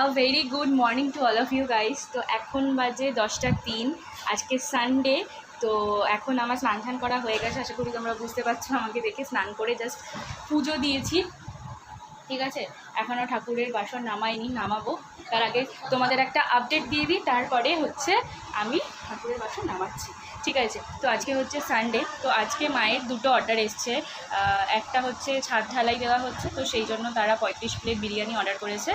A very good morning to all of you guys তো এখন বাজে দশটা তিন, আজকে সানডে তো এখন আমার স্নান টান করা হয়ে গেছে, আশা করি তোমরা বুঝতে পারছ, আমাকে দেখে স্নান করে জাস্ট পুজো দিয়েছি। ঠিক আছে? এখনও ঠাকুরের বাসন নামাইনি, নামাবো। তার আগে তোমাদের একটা আপডেট দিয়ে দিই, তারপরে হচ্ছে আমি ঠাকুরের বাসন নামাচ্ছি। ঠিক আছে, তো আজকে হচ্ছে সানডে তো আজকে মায়ের দুটো অর্ডার এসছে। একটা হচ্ছে ছাদ ঢালাই দেওয়া হচ্ছে, তো সেই জন্য তারা পঁয়ত্রিশ প্লেট বিরিয়ানি অর্ডার করেছে।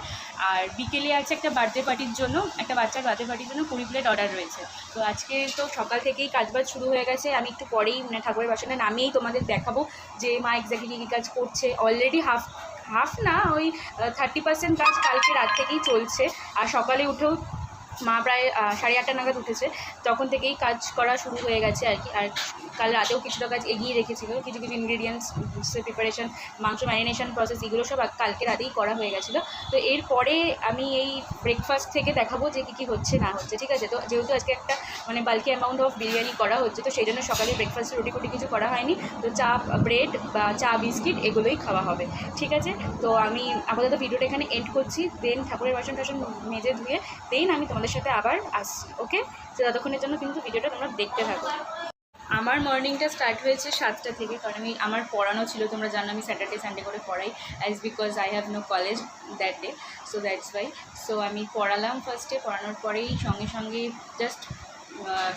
আর বিকেলে আছে একটা বার্থডে পার্টির জন্য, একটা বাচ্চার বার্থডে পার্টির জন্য কুড়ি প্লেট অর্ডার রয়েছে। তো আজকে তো সকাল থেকেই কাজবাজ শুরু হয়ে গেছে, আমি একটু পরেই মানে ঠাকুরের বাসনে নামিয়েই তোমাদের দেখাবো যে মা এক্স্যাক্টলি কী কী কাজ করছে। অলরেডি হাফ হাফ না, ওই থার্টি পার্সেন্ট কাজ কালকে রাত থেকেই চলছে। আর সকালে উঠেও মা প্রায় সাড়ে আটটা নাগাদ উঠেছে। তখন থেকেই কাজ করা শুরু হয়ে গেছে আর কি। আর কাল রাতেও কিছুটা কাজ এগিয়ে রেখেছিল। কিছু কিছু ইনগ্রিডিয়েন্টস প্রিপারেশন মাংস ম্যারিনেশন প্রসেস এগুলো সব কালকে রাতেই করা হয়ে গেছিল। তো এরপরে আমি এই ব্রেকফাস্ট থেকে দেখাবো যে কী কী হচ্ছে, না হচ্ছে, ঠিক আছে? তো যেহেতু আজকে একটা মানে বাল্কি অ্যামাউন্ট অফ বিরিয়ানি করা হচ্ছে, তো সেই জন্য সকালে ব্রেকফাস্টে রুটি ফুটি কিছু করা হয়নি। তো চা ব্রেড বা চা বিস্কিট এগুলোই খাওয়া হবে, ঠিক আছে? তো আমি আপাতত ভিডিওটা এখানে এন্ড করছি। দেন ঠাকুরের বাসন টাসন মেজে ধুয়ে দেন আমি তোমাদের সাথে আবার আসছি ওকে তো ততক্ষণের জন্য কিন্তু ভিডিওটা তোমরা দেখতে থাকো। আমার মর্নিংটা স্টার্ট হয়েছে সাতটা থেকে, কারণ আমি, আমার পড়ানো ছিল, তোমরা জানো আমি স্যাটারডে, সানডে করে পড়াই as because I have no college that day so that's why so আমি পড়ালাম ফার্স্টে পড়ানোর পরেই সঙ্গে সঙ্গে জাস্ট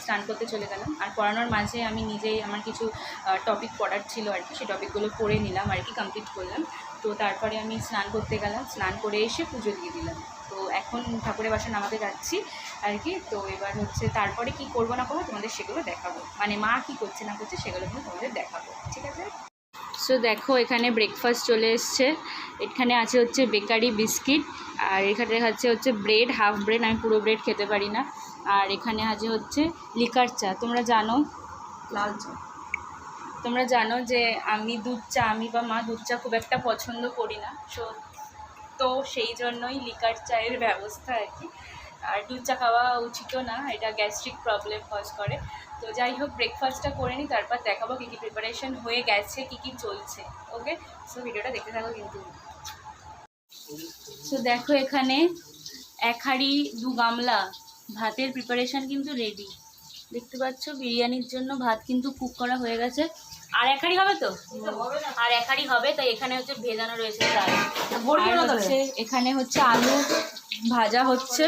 স্নান করতে চলে গেলাম। আর পড়ানোর মাঝে আমি নিজেই আমার কিছু টপিক পড়ার ছিল আর কি সেই টপিকগুলো পড়ে নিলাম আর কি কমপ্লিট করলাম। তো তারপরে আমি স্নান করতে গেলাম, স্নান করে এসে পুজো দিয়ে দিলাম। তো এখন ঠাকুরের বাসন নামাতে যাচ্ছি। আর কি তো এবার হচ্ছে তারপরে কি করব না করব তোমাদের সেগুলো দেখাবো। মানে মা কি করছে না করছে সেগুলো কিন্তু তোমাদের দেখাবো, ঠিক আছে? সো দেখো, এখানে ব্রেকফাস্ট চলে এসছে। এখানে আছে হচ্ছে বেকারি বিস্কিট, আর এখানে আছে হচ্ছে ব্রেড হাফ ব্রেড আমি পুরো ব্রেড খেতে পারি না। আর এখানে আছে হচ্ছে লিকার চা। তোমরা জানো, লাল চা। তোমরা জানো যে আমি দুধ চা, আমি বা মা দুধ চা খুব একটা পছন্দ করি না। সো তো সেই জন্যই লিকার চায়ের ব্যবস্থা আর কি আর দুধ চা খাওয়া উচিতও না এটা গ্যাস্ট্রিক প্রবলেম কজ করে। তো যাই হোক ব্রেকফাস্টটা করে নিই তারপর দেখাবো কী কী প্রিপারেশন হয়ে গেছে কী কী চলছে ওকে সো ভিডিওটা দেখতে থাকো কিন্তু। সো দেখো এখানে এক হাঁড়ি দু গামলা ভাতের প্রিপারেশন কিন্তু রেডি দেখতে পাচ্ছ বিরিয়ানির জন্য ভাত কিন্তু কুক করা হয়ে গেছে। আর এক হাঁড়ি হবে তো? আর এক হাঁড়ি হবে তাই এখানে হচ্ছে ভেজানো রয়েছে এখানে হচ্ছে আলু ভাজা হচ্ছে।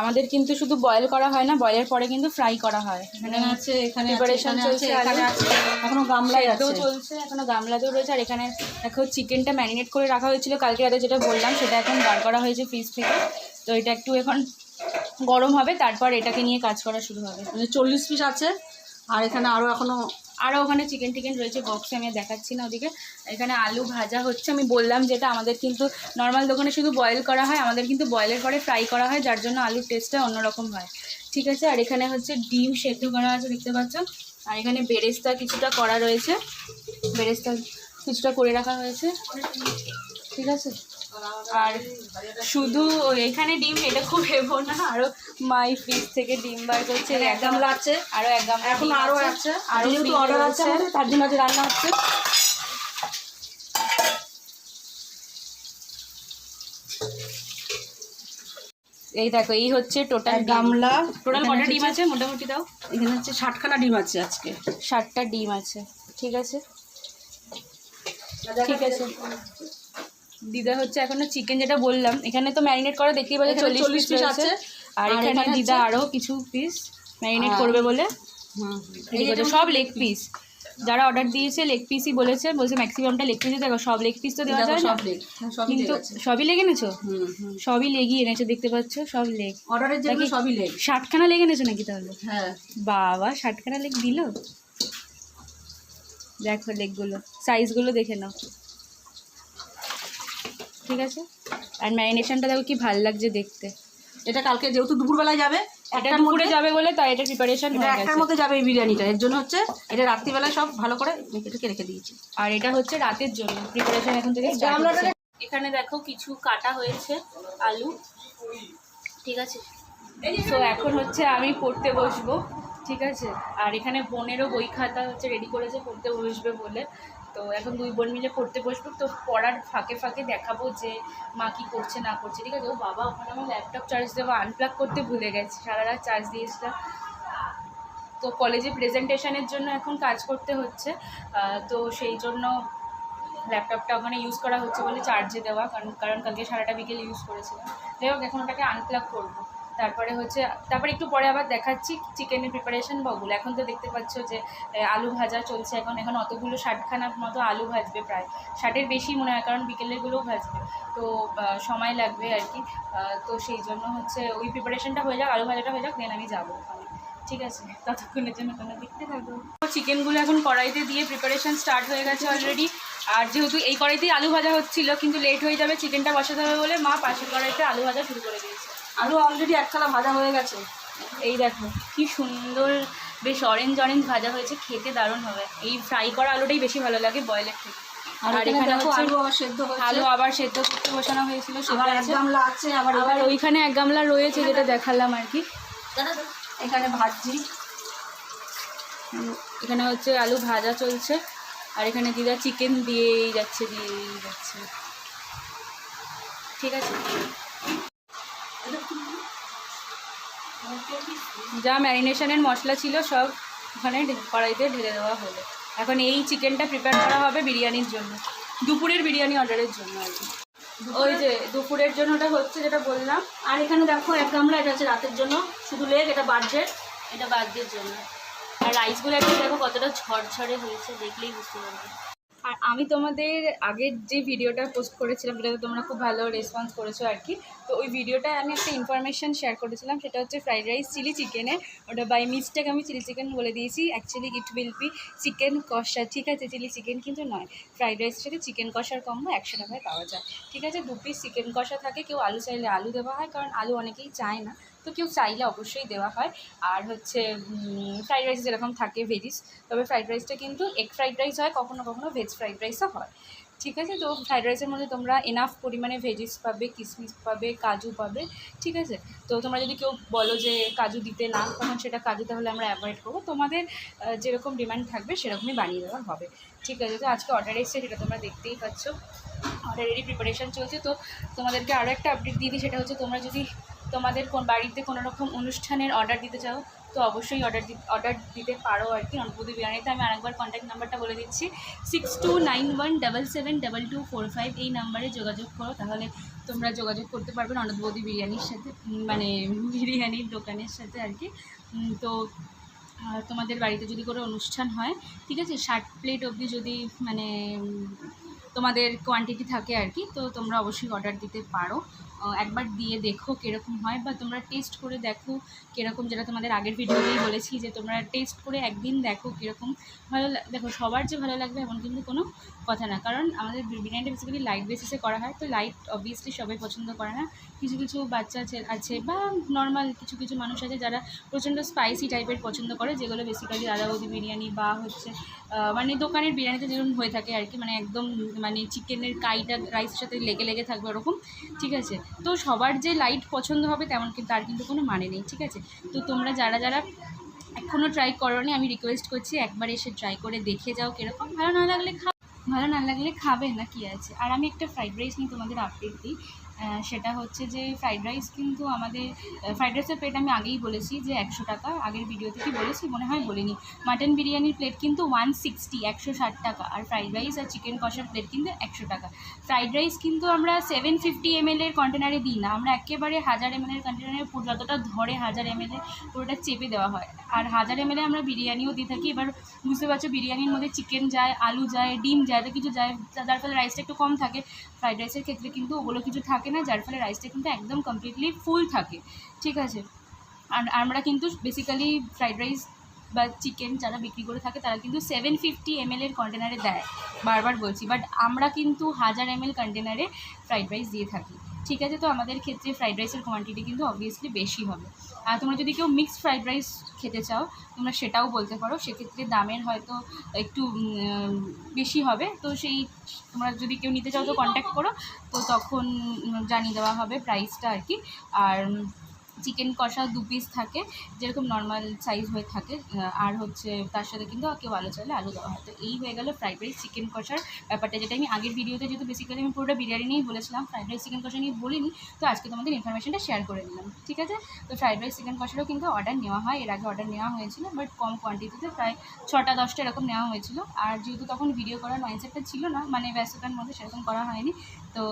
আমাদের কিন্তু শুধু বয়েল করা হয় না বয়েলের পরে কিন্তু ফ্রাই করা হয়। এখানে আছে এখানে এখানে চলছে, এখানে আছে। এখনও গামলাই সেদ্ধও আছে। চলছে এখনও গামলাতেও রয়েছে আর এখানে দেখো চিকেনটা ম্যারিনেট করে রাখা হয়েছিল। কালকে রাতে যেটা বললাম সেটা এখন বার করা হয়েছে ফ্রিজ থেকে। তো এটা একটু এখন গরম হবে তারপর এটাকে নিয়ে কাজ করা শুরু হবে। মানে চল্লিশ পিস আছে আর এখানে আরও এখনও আরও ওখানে চিকেন টিকেন রয়েছে বক্সে আমি দেখাচ্ছি না ওদিকে। এখানে আলু ভাজা হচ্ছে, আমি বললাম যেটা আমাদের কিন্তু নর্মাল দোকানে শুধু বয়েল করা হয়, আমাদের কিন্তু বয়েলের পরে ফ্রাই করা হয়, যার জন্য আলুর টেস্টটা অন্যরকম হয়। ঠিক আছে, আর এখানে হচ্ছে ডিম সেদ্ধ করা আছে, দেখতে পাচ্ছ। আর এখানে বেরেস্তা কিছুটা করা রয়েছে, বেরেস্তা কিছুটা করে রাখা হয়েছে। ঠিক আছে? আর শুধু এখানে ডিম এটা খুব হেবো না আরও মাই ফ্রিজ থেকে ডিম বার করছে এক গামলা আছে। আরও এক গামলা এখন আরও আছে আরও যেহেতু অর্ডার আছে আমাদের তার জন্য আজ রান্না হচ্ছে। এই দেখো এই হচ্ছে টোটাল গামলা। টোটাল কটা ডিম আছে মোটামুটি দাও এখানে হচ্ছে ষাটখানা ডিম আছে আজকে। ষাটটা ডিম আছে ঠিক আছে? ঠিক আছে। দিদা হচ্ছে এখনও চিকেন যেটা বললাম এখানে তো ম্যারিনেট করা দেখতেই পাচ্ছি চল্লিশ পিস আছে। আর এখানে দিদা আরও কিছু পিস ম্যারিনেট করবে বলে। ঠিক আছে সব লেগ পিস যারা অর্ডার দিয়েছে লেগ পিসই বলেছে বলছে ম্যাক্সিমামটা লেগ পিসই দেখো সব লেগ পিস তো দেওয়া যায় না? লেগ কিন্তু সবই লেগ এনেছো? সবই লেগই এনেছো দেখতে পাচ্ছ? সব লেগ অর্ডারের জন্য সবই লেগ ষাটখানা লেগ এনেছো নাকি তাহলে? হ্যাঁ। বাবা ষাটখানা লেগ দিল? দেখো লেগগুলো সাইজগুলো দেখে নাও। ঠিক আছে? আর ম্যারিনেশনটা দেখো কি ভালো লাগছে দেখতে। এটা কালকে যেহেতু দুপুরবেলায় যাবে এটা একটার দুপুরে যাবে বলে তাই এটা প্রিপারেশন হয়ে একটার মধ্যে যাবে এই বিরিয়ানিটা। এর জন্য হচ্ছে এটা রাত্রিবেলায় সব ভালো করে টেখে রেখে দিয়েছি। আর এটা হচ্ছে রাতের জন্য। প্রিপারেশন এখন থেকে। এখানে দেখো কিছু কাটা হয়েছে আলু। ঠিক আছে? তো এখন হচ্ছে আমি পড়তে বসবো। ঠিক আছে? আর এখানে বোনেরও বই খাতা হচ্ছে রেডি করেছে পড়তে বসবে বলে। তো এখন দুই বোন মিলে পড়তে বসবো, তো পড়ার ফাঁকে ফাঁকে দেখাবো যে মা কী করছে, না করছে। ঠিক আছে, ও বাবা ওখানে আমার ল্যাপটপ চার্জ দেবো আনপ্লাগ করতে ভুলে গেছে, সারা রাত চার্জ দিয়েছিলাম তো কলেজে প্রেজেন্টেশনের জন্য এখন কাজ করতে হচ্ছে তো সেই জন্য ল্যাপটপটা ওখানে ইউজ করা হচ্ছে বলে চার্জে দেওয়া, কারণ কারণ কালকে সারাটা বিকেল ইউজ করেছিলাম। যাই হোক, এখন ওটাকে আনপ্লাগ করব। তারপরে হচ্ছে, তারপরে একটু পরে আবার দেখাচ্ছি চিকেনের প্রিপারেশন বা ওগুলো এখন তো দেখতে পাচ্ছ যে আলু ভাজা চলছে এখন। এখন অতগুলো ষাটখানার মতো আলু ভাজবে প্রায়। ষাটের বেশি মনে হয়, কারণ বিকেলেরগুলোও ভাজবে। তো সময় লাগবে আর কি। তো সেই জন্য হচ্ছে ওই প্রিপারেশনটা হয়ে যাক, আলু ভাজাটা হয়ে যাক দেন আমি যাব ঠিক আছে? ততক্ষণের জন্য তোমরা দেখতে থাকো। চিকেনগুলো এখন কড়াইতে দিয়ে প্রিপারেশন স্টার্ট হয়ে গেছে অলরেডি আর যেহেতু এই কড়াইতেই আলু ভাজা হচ্ছিল, কিন্তু লেট হয়ে যাবে, চিকেনটা বসাতে হবে বলে মা পাশের কড়াইতে আলু ভাজা শুরু করে দিয়েছে। আলু অলরেডি একখানা ভাজা হয়ে গেছে। এই দেখো কি সুন্দর বেশ অরেঞ্জ অরেঞ্জ ভাজা হয়েছে খেতে দারুণ হবে। এই ফ্রাই করা আলুটাই বেশি ভালো লাগে বয়েলের থেকে। আর এখানে আলু আবার সেদ্ধ করতে বসানো হয়েছিল আবার ওইখানে এক গামলা রয়েছে যেটা দেখালাম আর কি। এখানে ভাজছি এখানে হচ্ছে আলু ভাজা চলছে আর এখানে দিদা চিকেন দিয়েই যাচ্ছে দিয়েই যাচ্ছে। ঠিক আছে? যা ম্যারিনেশনের মশলা ছিল সব ওখানে কড়াইতে ঢেলে দেওয়া হলো। এখন এই চিকেনটা প্রিপেয়ার করা হবে বিরিয়ানির জন্য। দুপুরের বিরিয়ানি অর্ডারের জন্য আর কি। ওই যে দুপুরের জন্য ওটা হচ্ছে যেটা বললাম। আর এখানে দেখো এক গামলা, এটা হচ্ছে রাতের জন্য। শুধু লেগ এটা বার্জের এটা বাদ্যের জন্য। আর রাইসগুলো একটু দেখো কতটা ঝরঝরে হয়েছে, দেখলেই বুঝতে পারবে। আর আমি তোমাদের আগের যে ভিডিওটা পোস্ট করেছিলাম, যেটাতে তোমরা খুব ভালো রেসপন্স করেছ আর কি তো ওই ভিডিওটায় আমি একটা ইনফরমেশন শেয়ার করেছিলাম, সেটা হচ্ছে ফ্রাইড রাইস চিলি চিকেনে ওটা বাই মিস্টেক আমি চিলি চিকেন বলে দিয়েছি actually it will be chicken kosha, ঠিক আছে? চিলি চিকেন কিন্তু নয়। ফ্রাইড রাইসের সাথে চিকেন কষার কম্বো একশো টাকায় পাওয়া যায়। ঠিক আছে? দু পিস চিকেন কষা থাকে, কেউ আলু চাইলে আলু দেওয়া হয়, কারণ আলু অনেকেই চায় না। তো কেউ চাইলে অবশ্যই দেওয়া হয়। আর হচ্ছে ফ্রাইড রাইস যেরকম থাকে ভেজিস তবে ফ্রাইড রাইসটা কিন্তু এগ ফ্রাইড রাইস হয়, কখনো কখনো ভেজ ফ্রাইড রাইসও হয়। ঠিক আছে? তো ফ্রাইড রাইসের মধ্যে তোমরা এনাফ পরিমাণে ভেজিস পাবে কিশমিশ পাবে, কাজু পাবে, ঠিক আছে? তো তোমরা যদি কেউ বলো যে কাজু দিতে না, তখন সেটা কাজু তাহলে আমরা অ্যাভয়েড করব। তোমাদের যেরকম ডিমান্ড থাকবে সেরকমই বানিয়ে দেওয়া হবে। ঠিক আছে? তো আজকে অর্ডার এসছে সেটা তোমরা দেখতেই পাচ্ছ। অর্ডারেরই প্রিপারেশন চলছে। তো তোমাদেরকে আরও একটা আপডেট দিয়ে দিই, সেটা হচ্ছে তোমরা যদি তোমাদের কোন বাড়িতে কোনো রকম অনুষ্ঠানের অর্ডার দিতে চাও, তো অবশ্যই অর্ডার অর্ডার দিতে পারো আর কি অন্নপতি বিরিয়ানিতে। আমি আরেকবার কন্ট্যাক্ট নাম্বারটা বলে দিচ্ছি। Six two nine one double seven double two four five এই নাম্বারে যোগাযোগ করো, তাহলে তোমরা যোগাযোগ করতে পারবে অন্নপতি বিরিয়ানির সাথে মানে বিরিয়ানির দোকানের সাথে আর কি। তো তোমাদের বাড়িতে যদি কোনো অনুষ্ঠান হয়, ঠিক আছে? ষাট প্লেট অবধি যদি মানে তোমাদের কোয়ান্টিটি থাকে আর কি, তো তোমরা অবশ্যই অর্ডার দিতে পারো। একবার দিয়ে দেখো কীরকম হয় বা তোমরা টেস্ট করে দেখো কীরকম, যেটা তোমাদের আগের ভিডিওতেই বলেছি যে তোমরা টেস্ট করে একদিন দেখো কীরকম ভালো দেখো সবার যে ভালো লাগবে এমন কিন্তু কোনো কথা না। কারণ আমাদের বিরিয়ানিটা বেসিক্যালি লাইট বেসিসে করা হয়, তো লাইট অবভিয়াসলি সবাই পছন্দ করে না। কিছু কিছু বাচ্চা আছে আছে বা নর্মাল কিছু কিছু মানুষ আছে যারা প্রচণ্ড স্পাইসি টাইপের পছন্দ করে, যেগুলো বেসিক্যালি দাদাবদি বিরিয়ানি বা হচ্ছে মানে দোকানের বিরিয়ানিতে যেরকম হয়ে থাকে আর কি মানে একদম মানে চিকেনের কাইটা রাইসের সাথে লেগে লেগে থাকবে ওরকম, ঠিক আছে? তো সবার যে লাইট পছন্দ হবে তেমন কিন্তু তার কিন্তু কোনো মানে নেই, ঠিক আছে? তো তোমরা যারা যারা এখনও ট্রাই করোনি, আমি রিকোয়েস্ট করছি একবার এসে ট্রাই করে দেখে যাও কীরকম। ভালো না লাগলে খা ভালো না লাগলে খাবে না কি আছে? আর আমি একটা ফ্রাইড রাইস নিয়ে তোমাদের আপডেট দিই। সেটা হচ্ছে যে ফ্রাইড রাইস কিন্তু আমাদের ফ্রাইড রাইসের প্লেট আমি আগেই বলেছি যে একশো টাকা, আগের ভিডিওতে কি বলেছি মনে হয় বলিনি। মাটন বিরিয়ানির প্লেট কিন্তু ওয়ান সিক্সটি একশো ষাট টাকা আর ফ্রাইড রাইস আর চিকেন কষার প্লেট কিন্তু একশো টাকা। ফ্রাইড রাইস কিন্তু আমরা সেভেন ফিফটি এমএলের কন্টেনারে দিই না, আমরা একেবারে হাজার এমএলের কন্টেনারে যতটা ধরে হাজার এমএলে পুরোটা চেপে দেওয়া হয়। আর হাজার এমএলে আমরা বিরিয়ানিও দিয়ে থাকি, এবার বুঝতে পারছ বিরিয়ানির মধ্যে চিকেন যায়, আলু যায়, ডিম যায়, তো কিছু যায়, যার ফলে রাইসটা একটু কম থাকে। ফ্রাইড রাইসের ক্ষেত্রে কিন্তু ওগুলো কিছু থাকে না, যার ফলে রাইসটা কিন্তু একদম কমপ্লিটলি ফুল থাকে, ঠিক আছে? আর আমরা কিন্তু বেসিক্যালি ফ্রাইড রাইস বা চিকেন যারা বিক্রি করে থাকে, তারা কিন্তু সেভেন ফিফটি এমএলের কন্টেনারে দেয়, বারবার বলছি। বাট আমরা কিন্তু হাজার এমএল কন্টেনারে ফ্রাইড রাইস দিয়ে থাকি। ঠিক আছে, তো আমাদের ক্ষেত্রে ফ্রাইড রাইসের কোয়ান্টিটি কিন্তু অবভিয়াসলি বেশি হবে। আর তোমরা যদি কেউ মিক্সড ফ্রাইড রাইস খেতে চাও, তোমরা সেটাও বলতে পারো। সেক্ষেত্রে দামের হয়তো একটু বেশি হবে। তো সেই, তোমরা যদি কেউ নিতে চাও তো কন্ট্যাক্ট করো। তো তখন জানিয়ে দেওয়া হবে প্রাইসটা আর কি। আর চিকেন কষা দু পিস থাকে, যেরকম নর্মাল সাইজ হয়ে থাকে। আর হচ্ছে তার সাথে কিন্তু কেউ আলু চাইলে আলু দেওয়া হয়। তো এই হয়ে গেল ফ্রাইড রাইস চিকেন কষার ব্যাপারটা, যেটা আমি আগের ভিডিওতে যেহেতু বেসিক্যালি আমি পুরোটা বিরিয়ানি নিয়েই বলেছিলাম ফ্রাইড রাইস চিকেন কষা নিয়ে বলিনি, তো আজকে তোমাদের ইনফরমেশনটা শেয়ার করে নিলাম, ঠিক আছে? তো ফ্রাইড রাইস চিকেন কষারও কিন্তু অর্ডার নেওয়া হয়, এর আগে অর্ডার নেওয়া হয়েছিল বাট কম কোয়ান্টিটিতে প্রায় ছটা, দশটা এরকম নেওয়া হয়েছিল। আর যেহেতু তখন ভিডিও করার মাইন্ডসেটটা ছিল না মানে ব্যস্ততার মধ্যে সেরকম করা হয়নি তো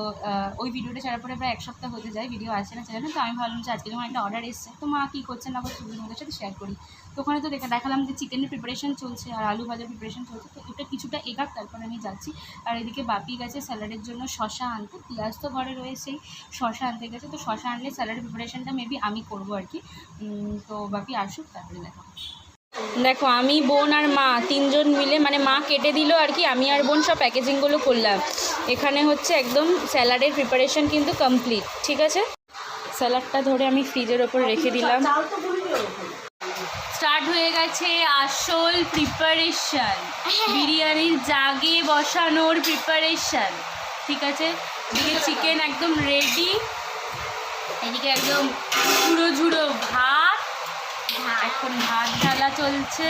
ওই ভিডিওটা ছাড়ার পরে প্রায় এক সপ্তাহ হতে যায় ভিডিও আসে না চ্যানেলে তো আমি ভাবলাম যে আজকে যখন একটা অর্ডার এসছে, তো মা কী করছে না করছে তোমাদের সাথে শেয়ার করি। তো ওখানে তো দেখা, দেখালাম যে চিকেনের প্রিপারেশন চলছে আর আলু ভাজার প্রিপারেশন চলছে, তো এটা কিছুটা এগাক তারপর আমি যাচ্ছি। আর এদিকে বাপি গেছে স্যালাডের জন্য শশা আনতে, পেঁয়াজ তো ঘরে রয়েছেই শশা আনতে গেছে, তো শশা আনলে স্যালাডের প্রিপারেশনটা মেবি আমি করব আর কি। তো বাপি আসুক, তারপরে দেখা দেখো, আমি বোন আর মা, তিনজন মিলে মানে মা কেটে দিল আর কি, আমি আর বোন সব প্যাকেজিংগুলো করলাম। এখানে হচ্ছে একদম স্যালাডের প্রিপারেশন কিন্তু কমপ্লিট ঠিক আছে? স্যালাডটা ধরে আমি ফ্রিজের ওপর রেখে দিলাম। স্টার্ট হয়ে গেছে আসল প্রিপারেশন বিরিয়ানির জাগে বসানোর প্রিপারেশন ঠিক আছে? চিকেন একদম রেডি এদিকে একদম ঝুড়ো ঝুড়ো ভাত। এখন ভাত ঢালা চলছে।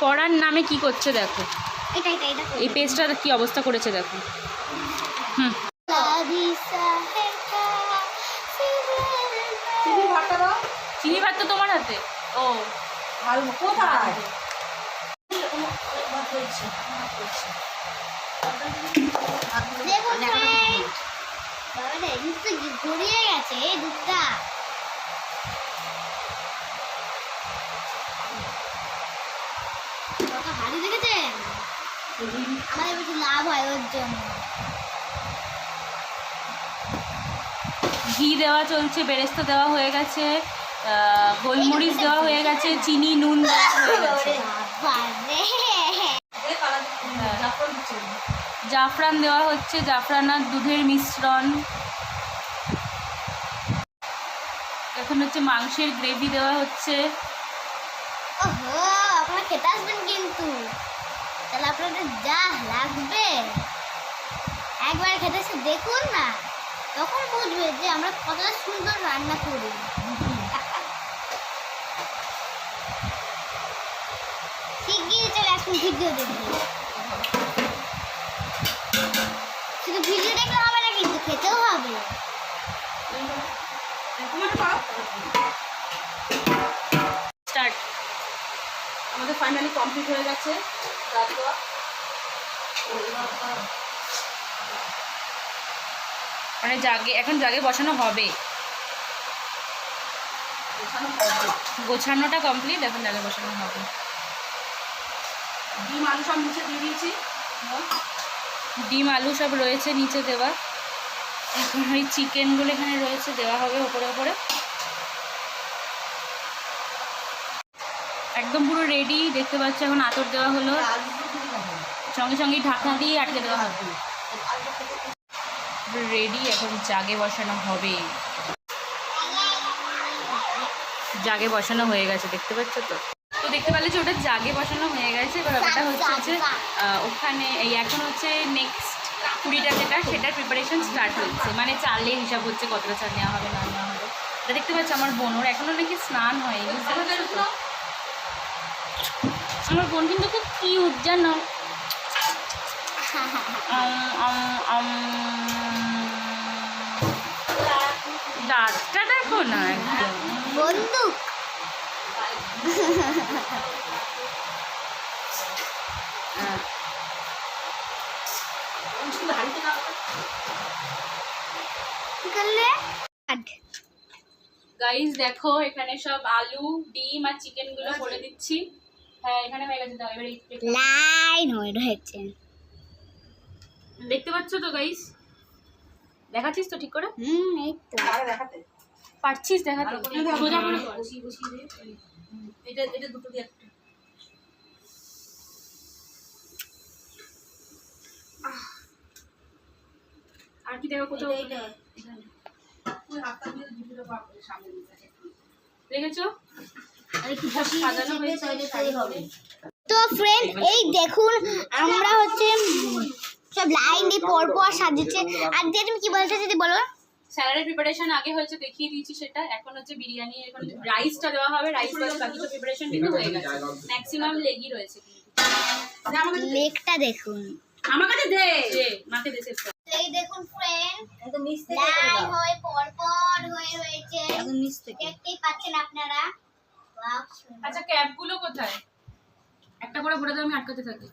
করার নামে কি করছে দেখো। এটা এটা এটা এই পেজটার কি অবস্থা করেছে দেখো। হুম। চিনি ভাত তো তোমার হাতে? ও। কোথায়? গড়িয়ে গেছে দুধটা কত হাড়ি দেখেছেন আমাদের বেশি লাভ হয় ওর জন্য। ঘি দেওয়া চলছে বেরেস্তা দেওয়া হয়ে গেছে গোলমরিচ দেওয়া হয়ে গেছে চিনি নুন দেওয়া হয়ে গেছে। জাফরান দেওয়া হচ্ছে জাফরান আর দুধের মিশ্রণ। এখন হচ্ছে মাংসের গ্রেভি দেওয়া হচ্ছে। ওহো আপনারা খেতে আসবেন কিন্তু। তাহলে আপনাদের যা লাগবে। একবার খেতে এসে দেখুন না, তখন বুঝবে যে আমরা কতটা সুন্দর রান্না করি। শিগগিরই চলে আসুন ভিডিও দেখবে কমপ্লিট হয়ে গেছে। দেওয়া। মানে জাগে এখন জাগে বসানো হবে। হবে। গোছানোটা কমপ্লিট এখন জাগে বসানো হবে। ডিম আলু সব নিচে দিয়ে দিয়েছি। ডিম আলু সব রয়েছে নিচে দেওয়া। এখন ওই চিকেনগুলো এখানে রয়েছে দেওয়া হবে ওপরে ওপরে। একদম পুরো রেডি দেখতে পাচ্ছ এখন আতর দেওয়া হলো। সঙ্গে সঙ্গে ঢাকনা দিয়ে আটকে দেওয়া হবে। রেডি এখন জাগে বসানো হবে। জাগে বসানো হয়ে গেছে, দেখতে পাচ্ছ তো? তো দেখতে পারলে যে ওটা জাগে বসানো হয়ে গেছে, এবার ব্যাপারটা হচ্ছে যে ওখানে এই এখন হচ্ছে নেক্সট কুড়িটা যেটা, সেটার প্রিপারেশন স্টার্ট হচ্ছে। মানে চালের হিসাব হচ্ছে কতটা চাল নেওয়া হবে, না নেওয়া হবে। এটা দেখতে পাচ্ছ আমার বোনর এখনও নাকি স্নান হয়নি আমার বোন কিন্তু খুব কিউট জানো। দাঁতটা দেখো না একদম। বন্দুক। দেখো এখানে সব আলু ডিম আর চিকেনগুলো করে দিচ্ছি। হ্যাঁ এখানে হয়ে গেছে দাও এবার একটু- একটু- লাইন হয়ে রয়েছে। দেখতে পাচ্ছ তো গাইস দেখাচ্ছিস তো ঠিক করে? হুম এই তো। আরে দেখাতে। পারছিস দেখাতে? সোজা করে এটা এটা দুটো দিয়ে একটা। আর কি দেখো কোথাও? দেখেছ? হয়েছে তো ফ্রেন্ড এই দেখুন আমরা হচ্ছে সব লাইন দিয়ে পর পর সাজিয়েছে আর দিয়ে তুমি কি বলতে যদি বলো? স্যালাডের প্রিপারেশন আগে হয়েছে দেখিয়ে দিয়েছি সেটা। এখন হচ্ছে বিরিয়ানি এখন রাইসটা দেওয়া হবে। রাইস বাকি বাকি তো প্রিপারেশন কিন্তু হয়ে গেছে। ম্যাক্সিমাম লেগই রয়েছে কিন্তু। লেকটা দেখুন। আমার কাছে দে। মাকে দেশে এই দেখুন ফ্রেন্ড একদম হয়ে পরপর হয়ে রয়েছে। একদম থেকে। দেখতেই পাচ্ছেন আপনারা। আচ্ছা ক্যাপগুলো কোথায়? একটা করে ভরে আমি আটকাতে থাকি।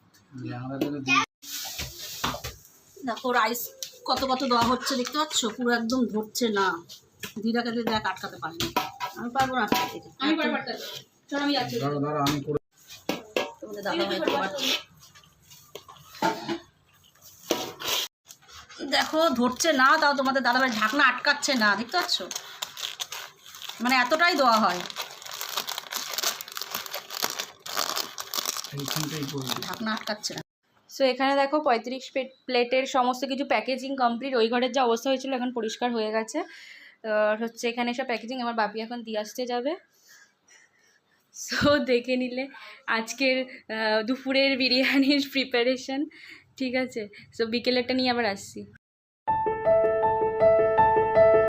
দেখো রাইস কত কত দেওয়া হচ্ছে দেখতে পাচ্ছ? পুরো একদম ধরছে না। দিদাকে দিয়ে দেখ আটকাতে পারিনি আমি পারব না আটকাতে আমি পরে চলো যাচ্ছি। তোমাদের দাদা ভাই তোমার দেখো ধরছে না তাও তোমাদের দাদাভাই ঢাকনা আটকাচ্ছে না দেখতে পাচ্ছ? মানে এতটাই দেওয়া হয়। সো এখানে দেখো পঁয়ত্রিশ প্লেটের সমস্ত কিছু প্যাকেজিং কমপ্লিট ওই ঘরের যা অবস্থা হয়েছিল এখন পরিষ্কার হয়ে গেছে। হচ্ছে এখানে সব প্যাকেজিং আমার বাপি এখন দিয়ে আসতে যাবে। সো দেখে নিলে আজকের দুপুরের বিরিয়ানির প্রিপারেশন ঠিক আছে? সো বিকেলেরটা নিয়ে আবার আসছি।